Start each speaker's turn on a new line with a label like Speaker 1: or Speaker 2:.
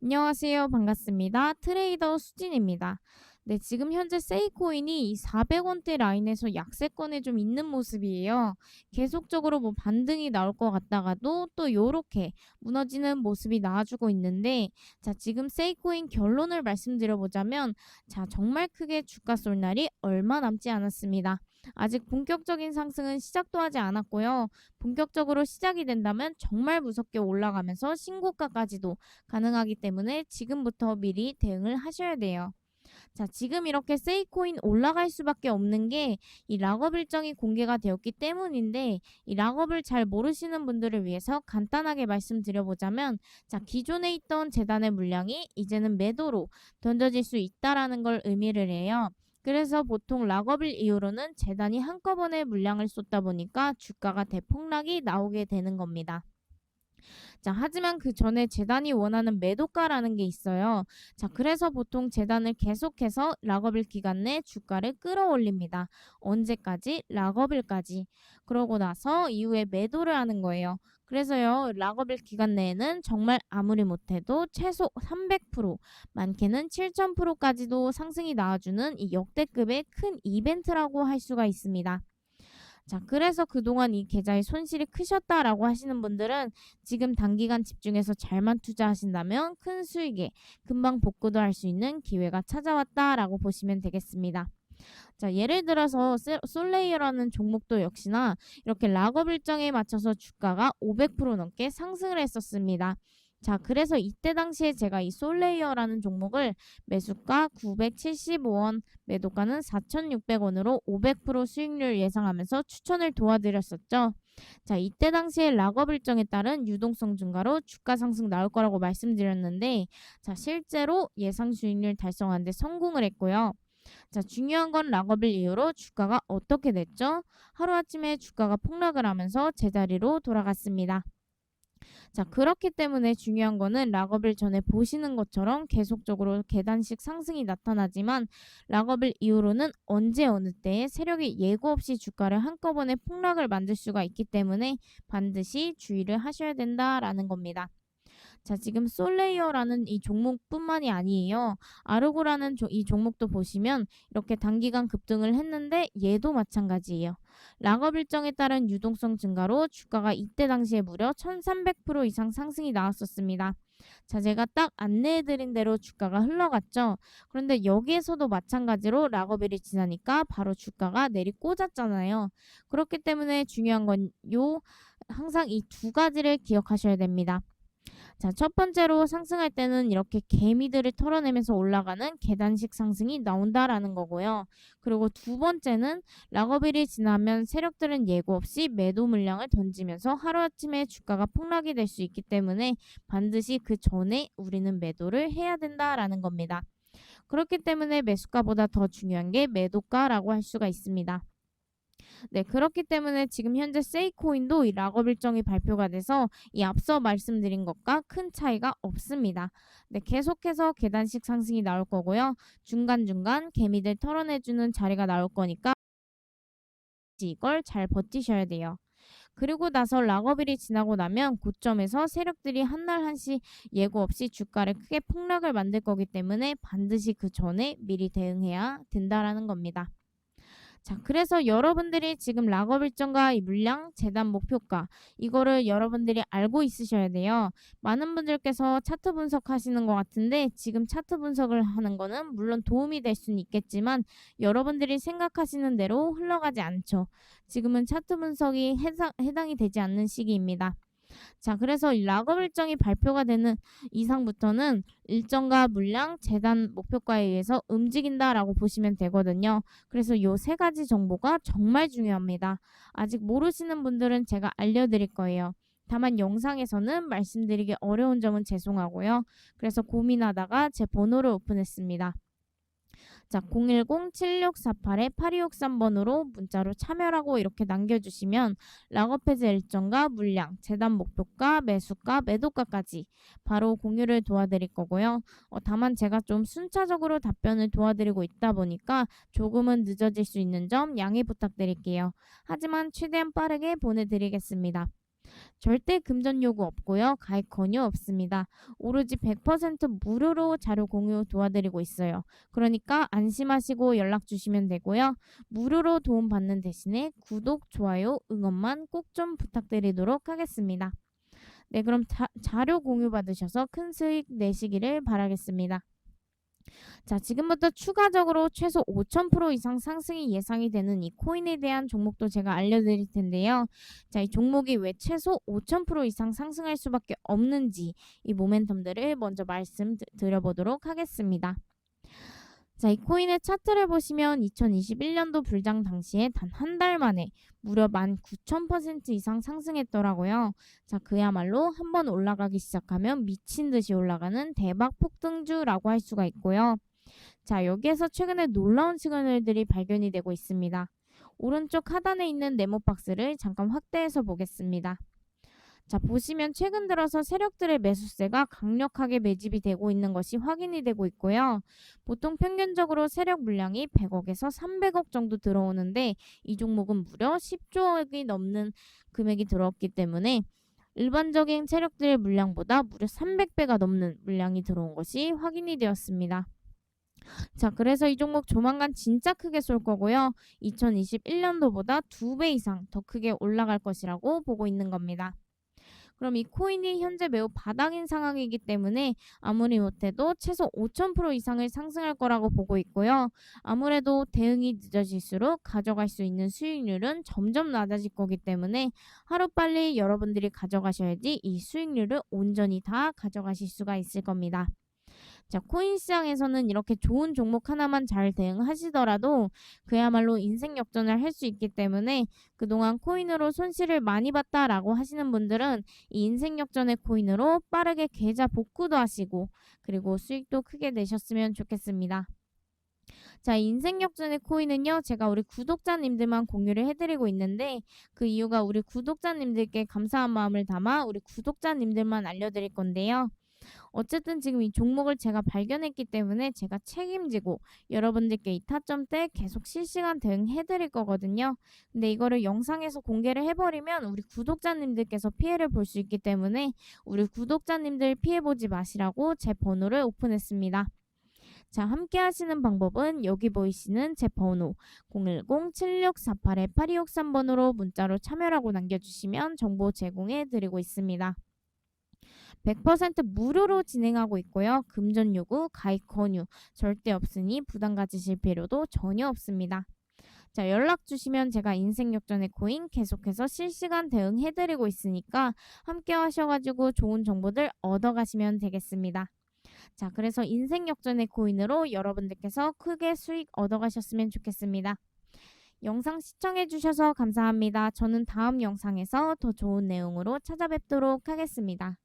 Speaker 1: 안녕하세요. 반갑습니다. 트레이더 수진입니다. 네, 지금 현재 세이코인이 이 400원대 라인에서 약세권에 좀 있는 모습이에요. 계속적으로 뭐 반등이 나올 것 같다가도 또 요렇게 무너지는 모습이 나와주고 있는데, 자, 지금 세이코인 결론을 말씀드려보자면, 자, 정말 크게 주가 쏠 날이 얼마 남지 않았습니다. 아직 본격적인 상승은 시작도 하지 않았고요. 본격적으로 시작이 된다면 정말 무섭게 올라가면서 신고가까지도 가능하기 때문에 지금부터 미리 대응을 하셔야 돼요. 자, 지금 이렇게 세이코인 올라갈 수밖에 없는 게 이 락업 일정이 공개가 되었기 때문인데 이 락업을 잘 모르시는 분들을 위해서 간단하게 말씀드려보자면 자, 기존에 있던 재단의 물량이 이제는 매도로 던져질 수 있다라는 걸 의미를 해요. 그래서 보통 락업일 이후로는 재단이 한꺼번에 물량을 쏟다 보니까 주가가 대폭락이 나오게 되는 겁니다. 자, 하지만 그 전에 재단이 원하는 매도가라는 게 있어요. 자, 그래서 보통 재단을 계속해서 락업일 기간 내 주가를 끌어올립니다. 언제까지? 락업일까지. 그러고 나서 이후에 매도를 하는 거예요. 그래서요, 락업일 기간 내에는 정말 아무리 못해도 최소 300%, 많게는 7000%까지도 상승이 나와주는 이 역대급의 큰 이벤트라고 할 수가 있습니다. 자, 그래서 그동안 이 계좌의 손실이 크셨다라고 하시는 분들은 지금 단기간 집중해서 잘만 투자하신다면 큰 수익에 금방 복구도 할 수 있는 기회가 찾아왔다라고 보시면 되겠습니다. 자, 예를 들어서 세- 솔레이어라는 종목도 역시나 이렇게 락업 일정에 맞춰서 주가가 500% 넘게 상승을 했었습니다. 자, 그래서 이때 당시에 제가 이 솔레이어라는 종목을 매수가 975원, 매도가는 4,600원으로 500% 수익률 예상하면서 추천을 도와드렸었죠. 자, 이때 당시에 락업 일정에 따른 유동성 증가로 주가 상승 나올 거라고 말씀드렸는데, 자, 실제로 예상 수익률 달성하는데 성공을 했고요. 자, 중요한 건 락업일 이후로 주가가 어떻게 됐죠? 하루아침에 주가가 폭락을 하면서 제자리로 돌아갔습니다. 자, 그렇기 때문에 중요한 거는 락업일 전에 보시는 것처럼 계속적으로 계단식 상승이 나타나지만 락업일 이후로는 언제 어느 때에 세력이 예고 없이 주가를 한꺼번에 폭락을 만들 수가 있기 때문에 반드시 주의를 하셔야 된다라는 겁니다. 자, 지금 솔레이어라는 이 종목뿐만이 아니에요. 아르고라는 조- 이 종목도 보시면 이렇게 단기간 급등을 했는데 얘도 마찬가지예요. 락업 일정에 따른 유동성 증가로 주가가 이때 당시에 무려 1300% 이상 상승이 나왔었습니다. 자, 제가 딱 안내해드린 대로 주가가 흘러갔죠. 그런데 여기에서도 마찬가지로 락업일이 지나니까 바로 주가가 내리 꽂았잖아요. 그렇기 때문에 중요한 건 요 항상 이 두 가지를 기억하셔야 됩니다. 자, 첫 번째로 상승할 때는 이렇게 개미들을 털어내면서 올라가는 계단식 상승이 나온다라는 거고요. 그리고 두 번째는 락업일이 지나면 세력들은 예고 없이 매도 물량을 던지면서 하루아침에 주가가 폭락이 될 수 있기 때문에 반드시 그 전에 우리는 매도를 해야 된다라는 겁니다. 그렇기 때문에 매수가보다 더 중요한 게 매도가라고 할 수가 있습니다. 네, 그렇기 때문에 지금 현재 세이코인도 이 락업 일정이 발표가 돼서 이 앞서 말씀드린 것과 큰 차이가 없습니다. 네, 계속해서 계단식 상승이 나올 거고요. 중간중간 개미들 털어내주는 자리가 나올 거니까 이걸 잘 버티셔야 돼요. 그리고 나서 락업일이 지나고 나면 고점에서 세력들이 한날 한시 예고 없이 주가를 크게 폭락을 만들 거기 때문에 반드시 그 전에 미리 대응해야 된다라는 겁니다. 자, 그래서 여러분들이 지금 락업 일정과 이 물량, 재단 목표가 이거를 여러분들이 알고 있으셔야 돼요. 많은 분들께서 차트 분석하시는 것 같은데 지금 차트 분석을 하는 거는 물론 도움이 될 수는 있겠지만 여러분들이 생각하시는 대로 흘러가지 않죠. 지금은 차트 분석이 해당, 해당이 되지 않는 시기입니다. 자, 그래서 이 락업 일정이 발표가 되는 이상부터는 일정과 물량, 재단 목표가에 의해서 움직인다라고 보시면 되거든요. 그래서 요 세 가지 정보가 정말 중요합니다. 아직 모르시는 분들은 제가 알려드릴 거예요. 다만 영상에서는 말씀드리기 어려운 점은 죄송하고요. 그래서 고민하다가 제 번호를 오픈했습니다. 자, 010-7648-8263번으로 문자로 참여라고 이렇게 남겨주시면 락업해제 일정과 물량, 재단 목표가, 매수가, 매도가까지 바로 공유를 도와드릴 거고요. 어, 다만 제가 좀 순차적으로 답변을 도와드리고 있다 보니까 조금은 늦어질 수 있는 점 양해 부탁드릴게요. 하지만 최대한 빠르게 보내드리겠습니다. 절대 금전 요구 없고요. 가입 권유 없습니다. 오로지 100% 무료로 자료 공유 도와드리고 있어요. 그러니까 안심하시고 연락 주시면 되고요. 무료로 도움 받는 대신에 구독, 좋아요, 응원만 꼭 좀 부탁드리도록 하겠습니다. 네, 그럼 자, 자료 공유 받으셔서 큰 수익 내시기를 바라겠습니다. 자, 지금부터 추가적으로 최소 5,000% 이상 상승이 예상이 되는 이 코인에 대한 종목도 제가 알려드릴 텐데요. 자, 이 종목이 왜 최소 5,000% 이상 상승할 수밖에 없는지 이 모멘텀들을 먼저 말씀드려보도록 하겠습니다. 자, 이 코인의 차트를 보시면 2021년도 불장 당시에 단 한 달 만에 무려 19,000% 이상 상승했더라고요. 자, 그야말로 한번 올라가기 시작하면 미친 듯이 올라가는 대박 폭등주라고 할 수가 있고요. 자, 여기에서 최근에 놀라운 시그널들이 발견이 되고 있습니다. 오른쪽 하단에 있는 네모 박스를 잠깐 확대해서 보겠습니다. 자, 보시면 최근 들어서 세력들의 매수세가 강력하게 매집이 되고 있는 것이 확인이 되고 있고요. 보통 평균적으로 세력 물량이 100억에서 300억 정도 들어오는데 이 종목은 무려 10조억이 넘는 금액이 들어왔기 때문에 일반적인 세력들의 물량보다 무려 300배가 넘는 물량이 들어온 것이 확인이 되었습니다. 자, 그래서 이 종목 조만간 진짜 크게 쏠 거고요. 2021년도보다 2배 이상 더 크게 올라갈 것이라고 보고 있는 겁니다. 그럼 이 코인이 현재 매우 바닥인 상황이기 때문에 아무리 못해도 최소 5,000% 이상을 상승할 거라고 보고 있고요. 아무래도 대응이 늦어질수록 가져갈 수 있는 수익률은 점점 낮아질 거기 때문에 하루빨리 여러분들이 가져가셔야지 이 수익률을 온전히 다 가져가실 수가 있을 겁니다. 자, 코인 시장에서는 이렇게 좋은 종목 하나만 잘 대응하시더라도 그야말로 인생 역전을 할 수 있기 때문에 그동안 코인으로 손실을 많이 봤다라고 하시는 분들은 이 인생 역전의 코인으로 빠르게 계좌 복구도 하시고 그리고 수익도 크게 내셨으면 좋겠습니다. 자, 인생 역전의 코인은요, 제가 우리 구독자님들만 공유를 해드리고 있는데, 그 이유가 우리 구독자님들께 감사한 마음을 담아 우리 구독자님들만 알려드릴 건데요. 어쨌든 지금 이 종목을 제가 발견했기 때문에 제가 책임지고 여러분들께 이 타점 때 계속 실시간 대응해 드릴 거거든요. 근데 이거를 영상에서 공개를 해버리면 우리 구독자님들께서 피해를 볼 수 있기 때문에 우리 구독자님들 피해보지 마시라고 제 번호를 오픈했습니다. 자, 함께 하시는 방법은 여기 보이시는 제 번호 010-7648-8263번으로 문자로 참여라고 남겨주시면 정보 제공해 드리고 있습니다. 100% 무료로 진행하고 있고요. 금전 요구, 가입 권유 절대 없으니 부담 가지실 필요도 전혀 없습니다. 자, 연락 주시면 제가 인생 역전의 코인 계속해서 실시간 대응해 드리고 있으니까 함께 하셔 가지고 좋은 정보들 얻어 가시면 되겠습니다. 자, 그래서 인생 역전의 코인으로 여러분들께서 크게 수익 얻어 가셨으면 좋겠습니다. 영상 시청해주셔서 감사합니다. 저는 다음 영상에서 더 좋은 내용으로 찾아뵙도록 하겠습니다.